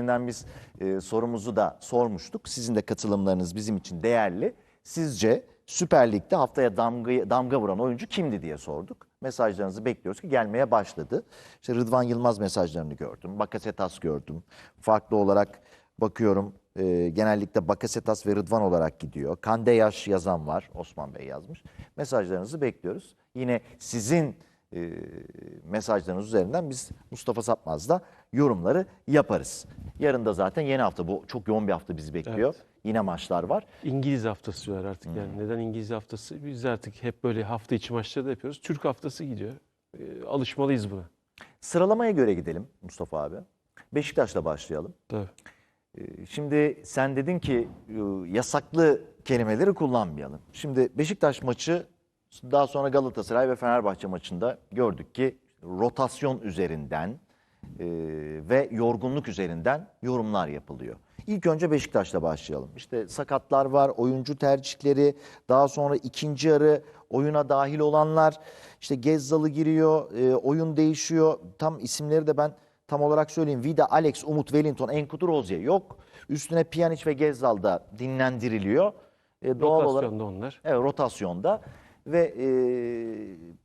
biz e, sorumuzu da sormuştuk. Sizin de katılımlarınız bizim için değerli. Sizce Süper Lig'de haftaya damga, damga vuran oyuncu kimdi diye sorduk. Mesajlarınızı bekliyoruz ki gelmeye başladı. İşte Rıdvan Yılmaz mesajlarını gördüm. Bakasetas gördüm. Farklı olarak bakıyorum. e, genellikle Bakasetas ve Rıdvan olarak gidiyor. Kande Yaş yazan var. Osman Bey yazmış. Mesajlarınızı bekliyoruz. Yine sizin e, mesajlarınız üzerinden biz Mustafa Sapmaz'da yorumları yaparız. Yarın da zaten yeni hafta bu çok yoğun bir hafta bizi bekliyor. Evet. Yine maçlar var. İngiliz haftası diyorlar artık yani. Neden İngiliz haftası? Biz artık hep böyle hafta içi maçları da yapıyoruz. Türk haftası gidiyor. Ee, alışmalıyız buna. Sıralamaya göre gidelim Mustafa abi. Beşiktaş'la başlayalım. Tabii. Ee, Şimdi sen dedin ki e, yasaklı kelimeleri kullanmayalım. Şimdi Beşiktaş maçı daha sonra Galatasaray ve Fenerbahçe maçında gördük ki rotasyon üzerinden e, ve yorgunluk üzerinden yorumlar yapılıyor. İlk önce Beşiktaş'la başlayalım. İşte sakatlar var, oyuncu tercihleri, daha sonra ikinci yarı oyuna dahil olanlar, işte Gezzalı giriyor, e, oyun değişiyor. Tam isimleri de ben tam olarak söyleyeyim. Vida, Alex, Umut, Wellington, Enkudu, Rozier yok. Üstüne Pjanic ve Gezzal da dinlendiriliyor. E, doğal olarak Rotasyonda onlar. Evet rotasyonda ve e,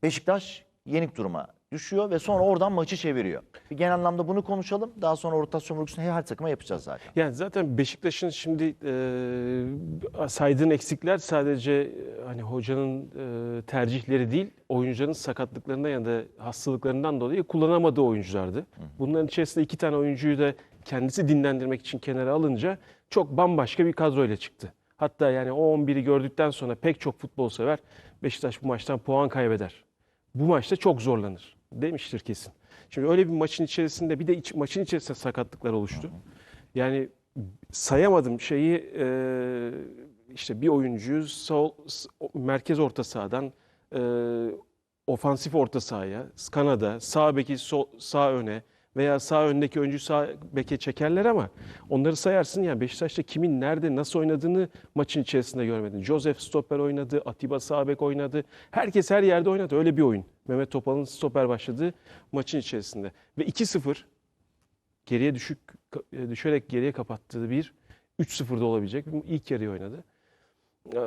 Beşiktaş yenik duruma düşüyor ve sonra oradan maçı çeviriyor. Bir genel anlamda bunu konuşalım. Daha sonra rotasyon vurgusunu her takıma yapacağız zaten. Yani zaten Beşiktaş'ın şimdi e, saydığın eksikler sadece e, hani hocanın e, tercihleri değil, oyuncuların sakatlıklarından ya da hastalıklarından dolayı kullanamadığı oyunculardı. Bunların içerisinde iki tane oyuncuyu da kendisi dinlendirmek için kenara alınca çok bambaşka bir kadroyla çıktı. Hatta yani o 11'i gördükten sonra pek çok futbol sever Beşiktaş bu maçtan puan kaybeder. Bu maçta çok zorlanır demiştir kesin. Şimdi öyle bir maçın içerisinde bir de iç, maçın içerisinde sakatlıklar oluştu. Yani sayamadım şeyi e, işte bir oyuncuyu sol, merkez orta sahadan e, ofansif orta sahaya, kanada, sağ beki sol, sağ öne veya sağ öndeki oyuncuyu sağ beke çekerler ama onları sayarsın yani Beşiktaş'ta kimin nerede nasıl oynadığını maçın içerisinde görmedin. Joseph stoper oynadı, Atiba sağ bek oynadı. Herkes her yerde oynadı. Öyle bir oyun. Mehmet Topal'ın stoper başladığı maçın içerisinde. Ve 2-0 geriye düşük e, düşerek geriye kapattığı bir 3-0'da olabilecek ilk yarıyı oynadı. Ee,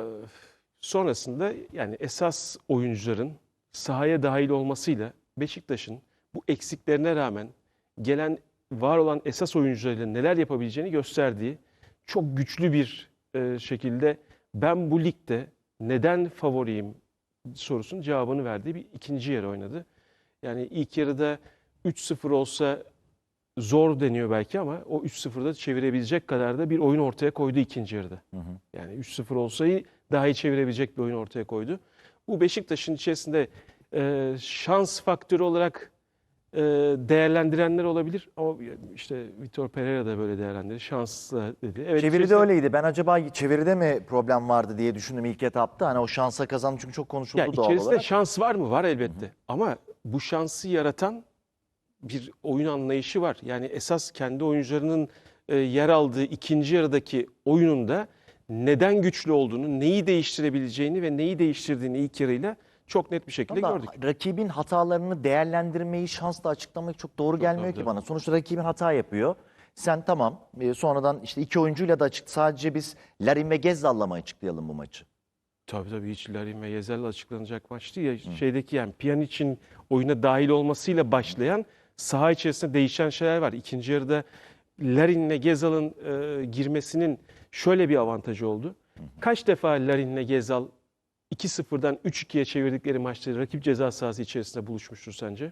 Sonrasında yani esas oyuncuların sahaya dahil olmasıyla Beşiktaş'ın bu eksiklerine rağmen gelen var olan esas oyuncularıyla neler yapabileceğini gösterdiği çok güçlü bir e, şekilde ben bu ligde neden favoriyim sorusunun cevabını verdiği bir ikinci yarı oynadı. Yani ilk yarıda 3-0 olsa zor deniyor belki ama o 3-0'da çevirebilecek kadar da bir oyun ortaya koydu ikinci yarıda. Yani 3-0 olsayı daha iyi çevirebilecek bir oyun ortaya koydu. Bu Beşiktaş'ın içerisinde e, şans faktörü olarak değerlendirenler olabilir ama işte Vitor Pereira da böyle değerlendirir. Şanslı dedi. Evet, Çeviride içerisinde- öyleydi. Ben acaba çeviride mi problem vardı diye düşündüm ilk etapta. Hani o şansa kazandı çünkü çok konuşuldu Ya doğal içerisinde olarak. şans var mı? Var elbette. Ama bu şansı yaratan bir oyun anlayışı var. Yani esas kendi oyuncularının e, yer aldığı ikinci yarıdaki oyununda neden güçlü olduğunu, neyi değiştirebileceğini ve neyi değiştirdiğini ilk yarıyla çok net bir şekilde Ama gördük. rakibin hatalarını değerlendirmeyi şansla açıklamak çok doğru gelmiyor doğru, ki bana. Sonuçta rakibin hata yapıyor. Sen tamam e, sonradan işte iki oyuncuyla da açık sadece biz Larin ve Gezzal'la mı açıklayalım bu maçı? Tabii tabii hiç Larin ve Yezel'le açıklanacak maç değil ya. Şeydeki yani Pjanic'in oyuna dahil olmasıyla başlayan saha içerisinde değişen şeyler var. İkinci yarıda Larin'le Gezal'ın e, girmesinin şöyle bir avantajı oldu. Kaç defa Larin'le Gezal 2-0'dan 3-2'ye çevirdikleri maçları rakip ceza sahası içerisinde buluşmuştur sence?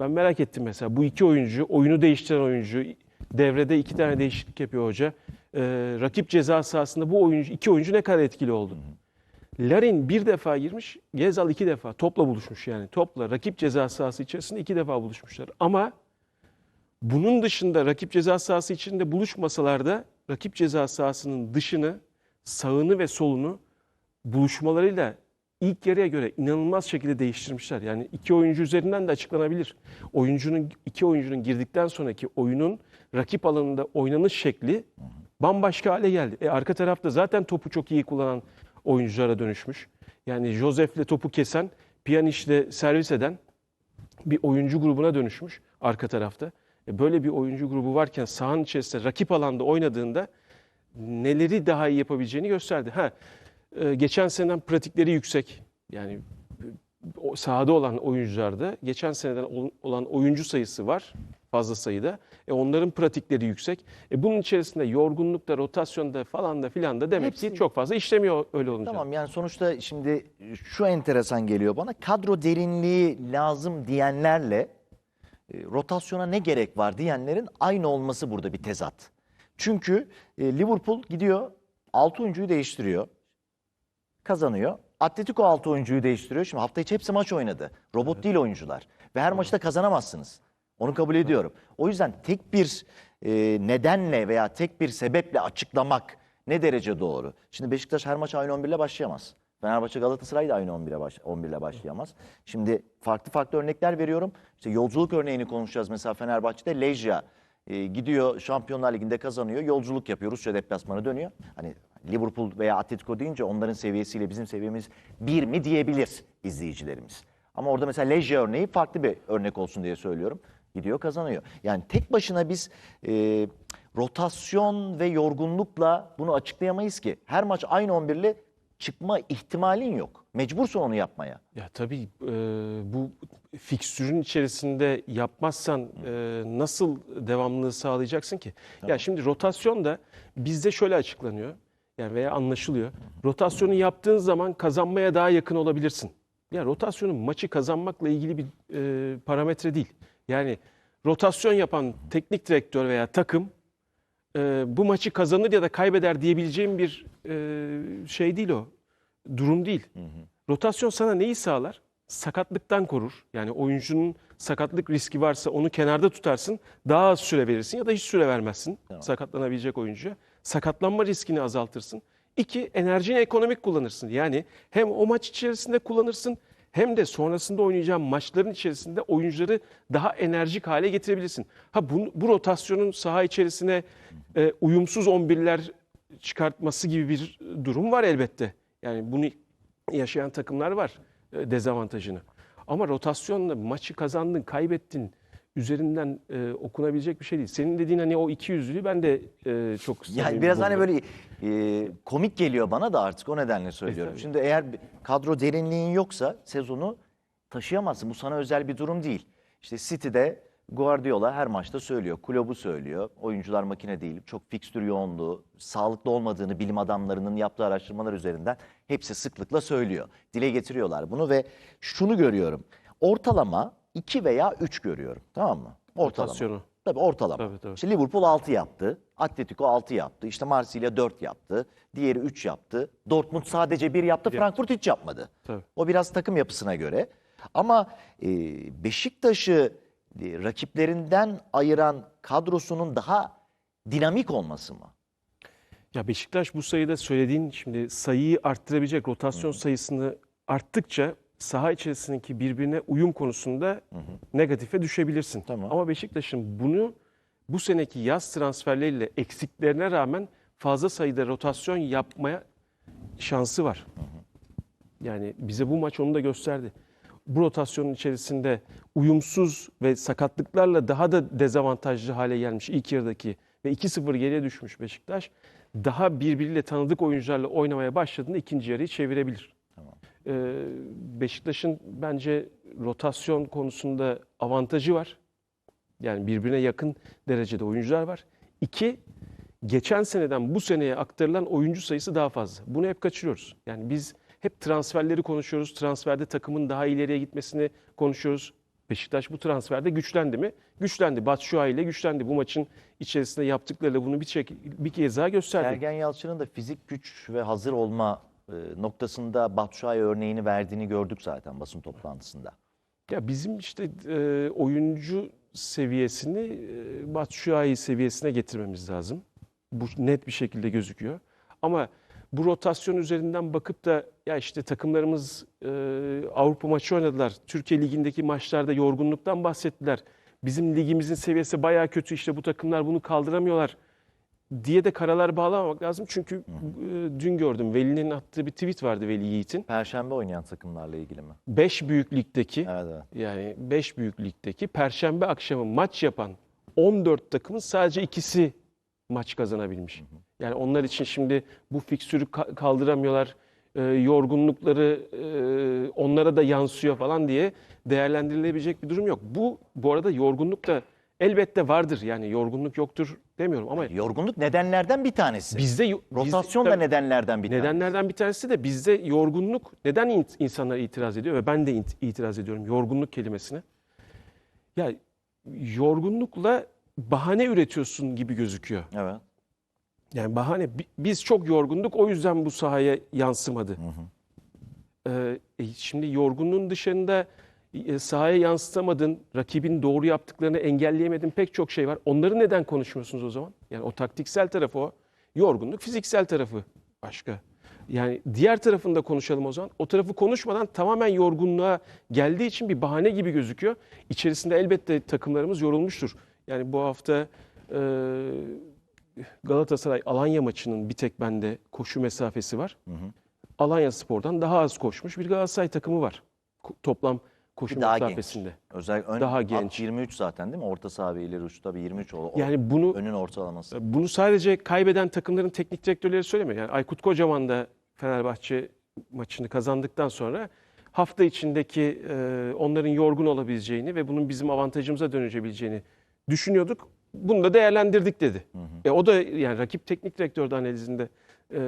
Ben merak ettim mesela. Bu iki oyuncu, oyunu değiştiren oyuncu, devrede iki tane değişiklik yapıyor hoca. E, rakip ceza sahasında bu oyuncu, iki oyuncu ne kadar etkili oldu? Larin bir defa girmiş, Gezal iki defa topla buluşmuş yani. Topla rakip ceza sahası içerisinde iki defa buluşmuşlar. Ama bunun dışında rakip ceza sahası içinde buluşmasalar da rakip ceza sahasının dışını, sağını ve solunu buluşmalarıyla ilk yarıya göre inanılmaz şekilde değiştirmişler. Yani iki oyuncu üzerinden de açıklanabilir. Oyuncunun iki oyuncunun girdikten sonraki oyunun rakip alanında oynanış şekli bambaşka hale geldi. E, arka tarafta zaten topu çok iyi kullanan oyunculara dönüşmüş. Yani Josef'le topu kesen, Pjanic'le servis eden bir oyuncu grubuna dönüşmüş arka tarafta. E, Böyle bir oyuncu grubu varken sahanın içerisinde rakip alanda oynadığında neleri daha iyi yapabileceğini gösterdi. Ha, e, geçen seneden pratikleri yüksek. Yani e, o sahada olan oyuncularda geçen seneden ol- olan oyuncu sayısı var fazla sayıda. E onların pratikleri yüksek. E bunun içerisinde yorgunlukta, rotasyonda falan da filan da demek Hepsi- ki çok fazla işlemiyor öyle olunca. Tamam yani sonuçta şimdi şu enteresan geliyor bana. Kadro derinliği lazım diyenlerle e, rotasyona ne gerek var diyenlerin aynı olması burada bir tezat. Çünkü e, Liverpool gidiyor 6 oyuncuyu değiştiriyor. Kazanıyor. Atletico 6 oyuncuyu değiştiriyor. Şimdi hafta içi hepsi maç oynadı. Robot değil oyuncular. Ve her maçta kazanamazsınız. Onu kabul ediyorum. O yüzden tek bir e, nedenle veya tek bir sebeple açıklamak ne derece doğru? Şimdi Beşiktaş her maç aynı 11 ile başlayamaz. Fenerbahçe Galatasaray da aynı 11 ile baş, 11 ile başlayamaz. Şimdi farklı farklı örnekler veriyorum. İşte yolculuk örneğini konuşacağız. Mesela Fenerbahçe'de Lejya e, gidiyor Şampiyonlar Ligi'nde kazanıyor. Yolculuk yapıyor. Rusya deplasmanı dönüyor. Hani Liverpool veya Atletico deyince onların seviyesiyle bizim seviyemiz bir mi diyebilir izleyicilerimiz. Ama orada mesela Lejya örneği farklı bir örnek olsun diye söylüyorum. Gidiyor kazanıyor. Yani tek başına biz e, rotasyon ve yorgunlukla bunu açıklayamayız ki. Her maç aynı 11'li çıkma ihtimalin yok. Mecbursun onu yapmaya. Ya tabii e, bu fikstürün içerisinde yapmazsan e, nasıl devamlılığı sağlayacaksın ki? Ya şimdi rotasyon da bizde şöyle açıklanıyor. Yani veya anlaşılıyor. Rotasyonu yaptığın zaman kazanmaya daha yakın olabilirsin. Ya rotasyonun maçı kazanmakla ilgili bir e, parametre değil. Yani rotasyon yapan teknik direktör veya takım e, bu maçı kazanır ya da kaybeder diyebileceğim bir e, şey değil o. Durum değil. Rotasyon sana neyi sağlar? Sakatlıktan korur. Yani oyuncunun sakatlık riski varsa onu kenarda tutarsın. Daha az süre verirsin ya da hiç süre vermezsin sakatlanabilecek oyuncuya. Sakatlanma riskini azaltırsın. İki, enerjini ekonomik kullanırsın. Yani hem o maç içerisinde kullanırsın hem de sonrasında oynayacağın maçların içerisinde oyuncuları daha enerjik hale getirebilirsin. Ha bu, bu rotasyonun saha içerisine e, uyumsuz 11'ler çıkartması gibi bir durum var elbette. Yani bunu yaşayan takımlar var e, dezavantajını. Ama rotasyonla maçı kazandın, kaybettin üzerinden e, okunabilecek bir şey değil. Senin dediğin hani o iki yüzlülüğü ben de e, çok Yani biraz hani böyle e, komik geliyor bana da artık o nedenle söylüyorum. tabii. Şimdi eğer kadro derinliğin yoksa sezonu taşıyamazsın. Bu sana özel bir durum değil. İşte City'de Guardiola her maçta söylüyor. Kulübü söylüyor. Oyuncular makine değil. Çok fikstür yoğunluğu, sağlıklı olmadığını bilim adamlarının yaptığı araştırmalar üzerinden hepsi sıklıkla söylüyor. Dile getiriyorlar bunu ve şunu görüyorum. Ortalama 2 veya 3 görüyorum. Tamam mı? Ortalama. Rotasyonu. Tabii ortalama. Tabii, tabii. İşte Liverpool 6 yaptı. Atletico 6 yaptı. İşte Marsilya 4 yaptı. Diğeri 3 yaptı. Dortmund sadece 1 yaptı. Frankfurt hiç yapmadı. Tabii. O biraz takım yapısına göre. Ama e, Beşiktaş'ı e, rakiplerinden ayıran kadrosunun daha dinamik olması mı? Ya Beşiktaş bu sayıda söylediğin şimdi sayıyı arttırabilecek rotasyon sayısını arttıkça saha içerisindeki birbirine uyum konusunda negatife düşebilirsin. Tamam. Ama Beşiktaş'ın bunu bu seneki yaz transferleriyle eksiklerine rağmen fazla sayıda rotasyon yapmaya şansı var. Yani bize bu maç onu da gösterdi. Bu rotasyonun içerisinde uyumsuz ve sakatlıklarla daha da dezavantajlı hale gelmiş ilk yarıdaki ve 2-0 geriye düşmüş Beşiktaş daha birbiriyle tanıdık oyuncularla oynamaya başladığında ikinci yarıyı çevirebilir. Ee, Beşiktaş'ın bence rotasyon konusunda avantajı var. Yani birbirine yakın derecede oyuncular var. İki, geçen seneden bu seneye aktarılan oyuncu sayısı daha fazla. Bunu hep kaçırıyoruz. Yani biz hep transferleri konuşuyoruz. Transferde takımın daha ileriye gitmesini konuşuyoruz. Beşiktaş bu transferde güçlendi mi? Güçlendi. Batshuayi ile güçlendi. Bu maçın içerisinde yaptıklarıyla bunu bir, çek, bir kez daha gösterdi. Sergen Yalçın'ın da fizik güç ve hazır olma e, noktasında Batshuayi örneğini verdiğini gördük zaten basın toplantısında. Ya bizim işte e, oyuncu seviyesini e, Batshuayi seviyesine getirmemiz lazım. Bu net bir şekilde gözüküyor. Ama bu rotasyon üzerinden bakıp da ya işte takımlarımız e, Avrupa maçı oynadılar. Türkiye Ligi'ndeki maçlarda yorgunluktan bahsettiler. Bizim ligimizin seviyesi bayağı kötü işte bu takımlar bunu kaldıramıyorlar diye de karalar bağlamamak lazım. Çünkü e, dün gördüm Veli'nin attığı bir tweet vardı Veli Yiğit'in. Perşembe oynayan takımlarla ilgili mi? 5 büyük ligdeki Evet evet. yani 5 büyük ligdeki perşembe akşamı maç yapan 14 takımın sadece ikisi maç kazanabilmiş. Yani onlar için şimdi bu fikstürü ka- kaldıramıyorlar. e, yorgunlukları e, onlara da yansıyor falan diye değerlendirilebilecek bir durum yok. Bu bu arada yorgunluk da elbette vardır. Yani yorgunluk yoktur demiyorum ama Yorgunluk nedenlerden bir tanesi. bizde yo- Rotasyon bizde- da nedenlerden bir tanesi. Nedenlerden bir tanesi de bizde yorgunluk neden in- insanlar itiraz ediyor ve ben de in- itiraz ediyorum yorgunluk kelimesine. Ya yorgunlukla bahane üretiyorsun gibi gözüküyor. Evet. Yani bahane bi- biz çok yorgunduk o yüzden bu sahaya yansımadı. Ee, e, şimdi yorgunluğun dışında sahaya yansıtamadın, rakibin doğru yaptıklarını engelleyemedin pek çok şey var. Onları neden konuşmuyorsunuz o zaman? Yani o taktiksel tarafı o. Yorgunluk fiziksel tarafı başka. Yani diğer tarafını da konuşalım o zaman. O tarafı konuşmadan tamamen yorgunluğa geldiği için bir bahane gibi gözüküyor. İçerisinde elbette takımlarımız yorulmuştur. Yani bu hafta e, Galatasaray Alanya maçının bir tek bende koşu mesafesi var. Alanya Spor'dan daha az koşmuş bir Galatasaray takımı var. Toplam koşu Daha genç. mesafesinde. Özellikle ön, Daha genç. 23 zaten değil mi? Orta saha ve ileri uç tabii 23 o. o Yani bunu önün ortalaması. bunu sadece kaybeden takımların teknik direktörleri söylemiyor. Yani Aykut Kocaman da Fenerbahçe maçını kazandıktan sonra hafta içindeki e, onların yorgun olabileceğini ve bunun bizim avantajımıza dönüşebileceğini düşünüyorduk. Bunu da değerlendirdik dedi. E, o da yani rakip teknik direktör de analizinde e,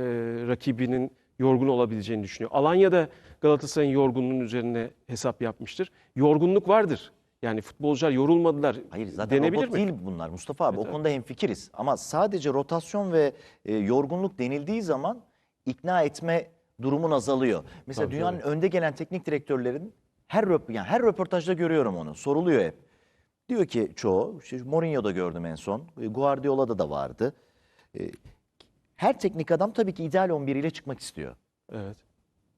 rakibinin yorgun olabileceğini düşünüyor. Alanya'da Galatasaray'ın yorgunluğunun üzerine hesap yapmıştır. Yorgunluk vardır. Yani futbolcular yorulmadılar. Hayır zaten denebilir robot mi? değil bunlar Mustafa abi. Evet, o konuda hemfikiriz. Ama sadece rotasyon ve e, yorgunluk denildiği zaman ikna etme durumun azalıyor. Mesela Tabii, dünyanın önde gelen teknik direktörlerin her röp yani her röportajda görüyorum onu. Soruluyor hep. Diyor ki çoğu, işte Mourinho'da gördüm en son. e, Guardiola'da da vardı. E, her teknik adam tabii ki ideal 11 ile çıkmak istiyor. Evet.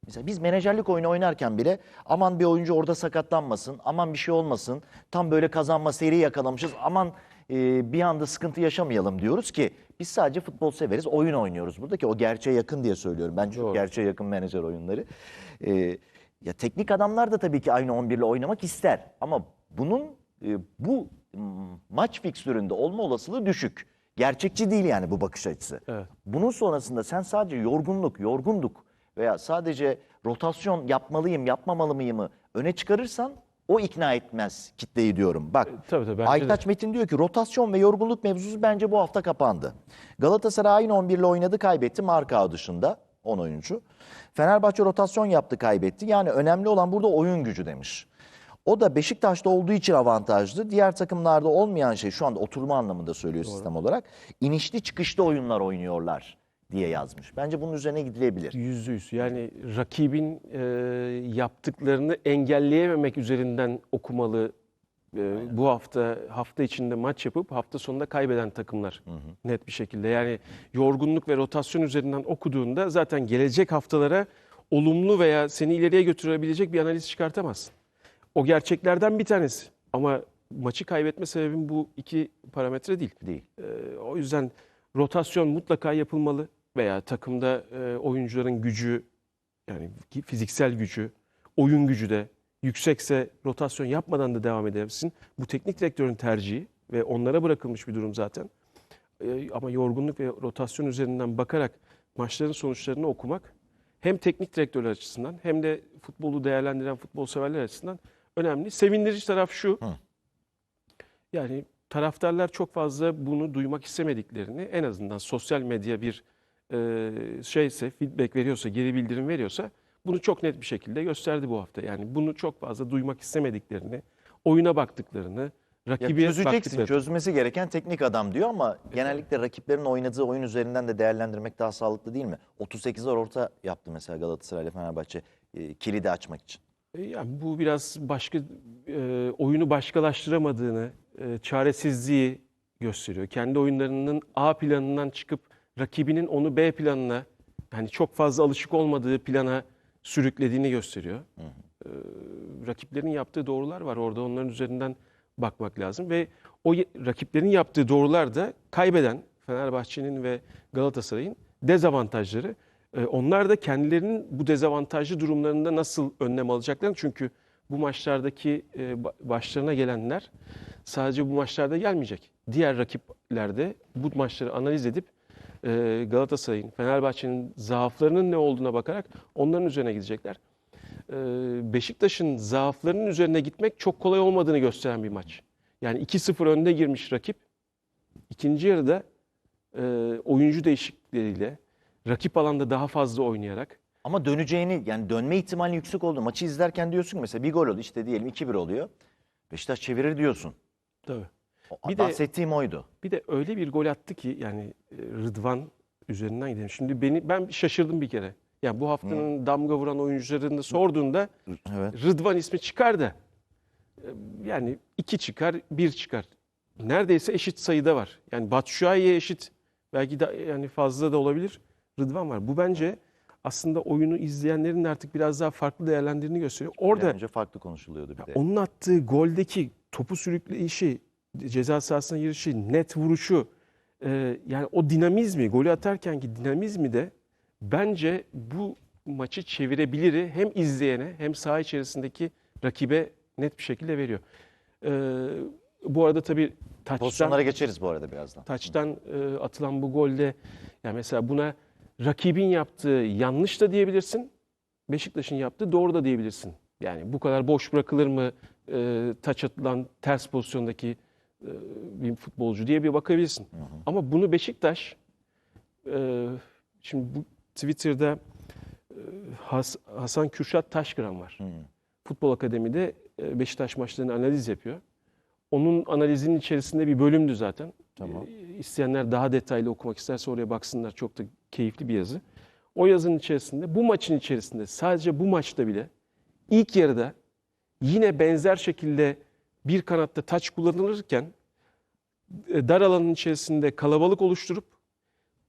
Mesela biz menajerlik oyunu oynarken bile aman bir oyuncu orada sakatlanmasın, aman bir şey olmasın, tam böyle kazanma seri yakalamışız, aman e, bir anda sıkıntı yaşamayalım diyoruz ki biz sadece futbol severiz, oyun oynuyoruz. Buradaki o gerçeğe yakın diye söylüyorum. Bence çok gerçeğe yakın menajer oyunları. E, ya teknik adamlar da tabii ki aynı 11 ile oynamak ister ama bunun e, bu maç fikstüründe olma olasılığı düşük. Gerçekçi değil yani bu bakış açısı. Evet. Bunun sonrasında sen sadece yorgunluk, yorgunduk veya sadece rotasyon yapmalıyım, yapmamalı mıyımı öne çıkarırsan o ikna etmez kitleyi diyorum. Bak Tabii tabii. bence de. Aytaç Metin diyor ki rotasyon ve yorgunluk mevzusu bence bu hafta kapandı. Galatasaray aynı 11 ile oynadı kaybetti Marka dışında 10 oyuncu. Fenerbahçe rotasyon yaptı kaybetti. Yani önemli olan burada oyun gücü demiş. O da Beşiktaş'ta olduğu için avantajlı. Diğer takımlarda olmayan şey şu anda oturma anlamında söylüyor sistem olarak. İnişli çıkışlı oyunlar oynuyorlar diye yazmış. Bence bunun üzerine gidilebilir. Yüzde yüz. Yani rakibin e, yaptıklarını engelleyememek üzerinden okumalı. E, bu hafta hafta içinde maç yapıp hafta sonunda kaybeden takımlar net bir şekilde. Yani yorgunluk ve rotasyon üzerinden okuduğunda zaten gelecek haftalara olumlu veya seni ileriye götürebilecek bir analiz çıkartamazsın. O gerçeklerden bir tanesi. Ama maçı kaybetme sebebim bu iki parametre değil. Değil. Ee, o yüzden rotasyon mutlaka yapılmalı veya takımda e, oyuncuların gücü yani fiziksel gücü, oyun gücü de yüksekse rotasyon yapmadan da devam edebilirsin. Bu teknik direktörün tercihi ve onlara bırakılmış bir durum zaten. Ee, ama yorgunluk ve rotasyon üzerinden bakarak maçların sonuçlarını okumak hem teknik direktörler açısından hem de futbolu değerlendiren futbol severler açısından önemli. Sevindirici taraf şu. Yani taraftarlar çok fazla bunu duymak istemediklerini en azından sosyal medya bir e, şeyse, feedback veriyorsa, geri bildirim veriyorsa bunu çok net bir şekilde gösterdi bu hafta. Yani bunu çok fazla duymak istemediklerini, oyuna baktıklarını, Ya rakibe çözeceksin, baktıklarını. çözmesi gereken teknik adam diyor ama genellikle rakiplerin oynadığı oyun üzerinden de değerlendirmek daha sağlıklı değil mi? 38'ler orta yaptı mesela Galatasaray ile Fenerbahçe e, kilidi açmak için. E, Yani bu biraz başka e, oyunu başkalaştıramadığını, e, çaresizliği gösteriyor. Kendi oyunlarının A planından çıkıp rakibinin onu B planına, yani çok fazla alışık olmadığı plana sürüklediğini gösteriyor. E, rakiplerin yaptığı doğrular var orada. Onların üzerinden bakmak lazım ve o rakiplerin yaptığı doğrular da kaybeden Fenerbahçe'nin ve Galatasaray'ın dezavantajları. E, onlar da kendilerinin bu dezavantajlı durumlarında nasıl önlem alacaklarını çünkü bu maçlardaki e, ba- başlarına gelenler sadece bu maçlarda gelmeyecek. Diğer rakiplerde bu maçları analiz edip e, Galatasaray'ın, Fenerbahçe'nin zaaflarının ne olduğuna bakarak onların üzerine gidecekler. Beşiktaş'ın zaaflarının üzerine gitmek çok kolay olmadığını gösteren bir maç. Yani 2-0 önde girmiş rakip. ikinci yarıda oyuncu değişiklikleriyle, rakip alanda daha fazla oynayarak Ama döneceğini yani dönme ihtimali yüksek oldu. Maçı izlerken diyorsun ki mesela bir gol oldu işte diyelim 2-1 oluyor. Beşiktaş çevirir diyorsun. Tabii. O- Bir de- Bahsettiğim oydu. Bir de öyle bir gol attı ki yani e, Rıdvan üzerinden gidelim. Şimdi beni ben şaşırdım bir kere. Yani bu haftanın damga vuran oyuncularını sorduğunda Evet. Rıdvan ismi çıkar da e, yani iki çıkar, bir çıkar. Neredeyse eşit sayıda var. Yani Batshuayi'ye eşit belki de yani fazla da olabilir. Rıdvan var. Bu bence aslında oyunu izleyenlerin artık biraz daha farklı değerlendirdiğini gösteriyor. Orada önce farklı konuşuluyordu bir de. onun attığı goldeki topu sürükleyişi, ceza sahasına girişi, net vuruşu, e, yani o dinamizmi, golü atarkenki dinamizmi de bence bu maçı çevirebilir hem izleyene hem saha içerisindeki rakibe net bir şekilde veriyor. E, bu arada tabii taçtan, Pozisyonlara geçeriz bu arada birazdan. taçtan e, atılan bu golde yani mesela buna rakibin yaptığı yanlış da diyebilirsin. Beşiktaş'ın yaptığı doğru da diyebilirsin. Yani bu kadar boş bırakılır mı e, taç atılan ters pozisyondaki e, bir futbolcu diye bir bakabilirsin. Ama bunu Beşiktaş e, şimdi bu Twitter'da e, Has- Hasan Kürşat Taşkıran var. Hı. Futbol Akademi'de e, Beşiktaş maçlarını analiz yapıyor. Onun analizinin içerisinde bir bölümdü zaten. Tamam. E, İsteyenler daha detaylı okumak isterse oraya baksınlar. Çok da keyifli bir yazı. O yazının içerisinde, bu maçın içerisinde sadece bu maçta bile ilk yarıda yine benzer şekilde bir kanatta taç kullanılırken e, dar alanın içerisinde kalabalık oluşturup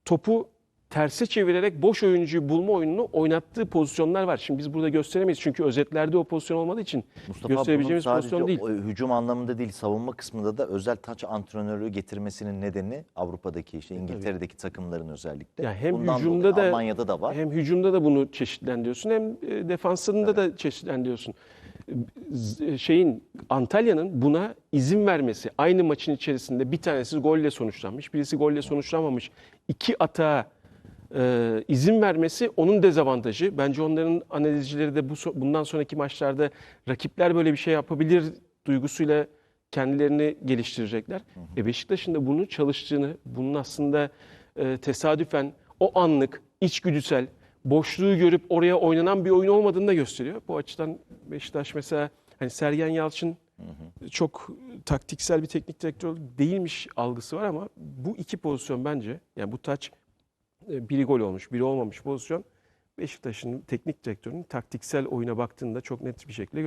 topu terse çevirerek boş oyuncuyu bulma oyununu oynattığı pozisyonlar var. Şimdi biz burada gösteremeyiz çünkü özetlerde o pozisyon olmadığı için Mustafa bunun gösterebileceğimiz sadece pozisyon değil. o hücum anlamında değil savunma kısmında da özel taç antrenörü getirmesinin nedeni Avrupa'daki işte İngiltere'deki takımların özellikle. Ya hem Bundan hücumda dolayı da Almanya'da da var. Hem hücumda da bunu çeşitlendiriyorsun hem e, defansında da çeşitlendiriyorsun. Şeyin Antalya'nın buna izin vermesi aynı maçın içerisinde bir tanesi golle sonuçlanmış, birisi golle sonuçlanmamış. iki atağa e, izin vermesi onun dezavantajı. Bence onların analizcileri de bu bundan sonraki maçlarda rakipler böyle bir şey yapabilir duygusuyla kendilerini geliştirecekler. E Beşiktaş'ın da bunu çalıştığını, bunun aslında e, tesadüfen o anlık, içgüdüsel, boşluğu görüp oraya oynanan bir oyun olmadığını da gösteriyor. Bu açıdan Beşiktaş mesela hani Sergen Yalçın çok taktiksel bir teknik direktör değilmiş algısı var ama bu iki pozisyon bence yani bu taç biri gol olmuş, biri olmamış pozisyon. Beşiktaş'ın teknik direktörünün taktiksel oyuna baktığında çok net bir şekilde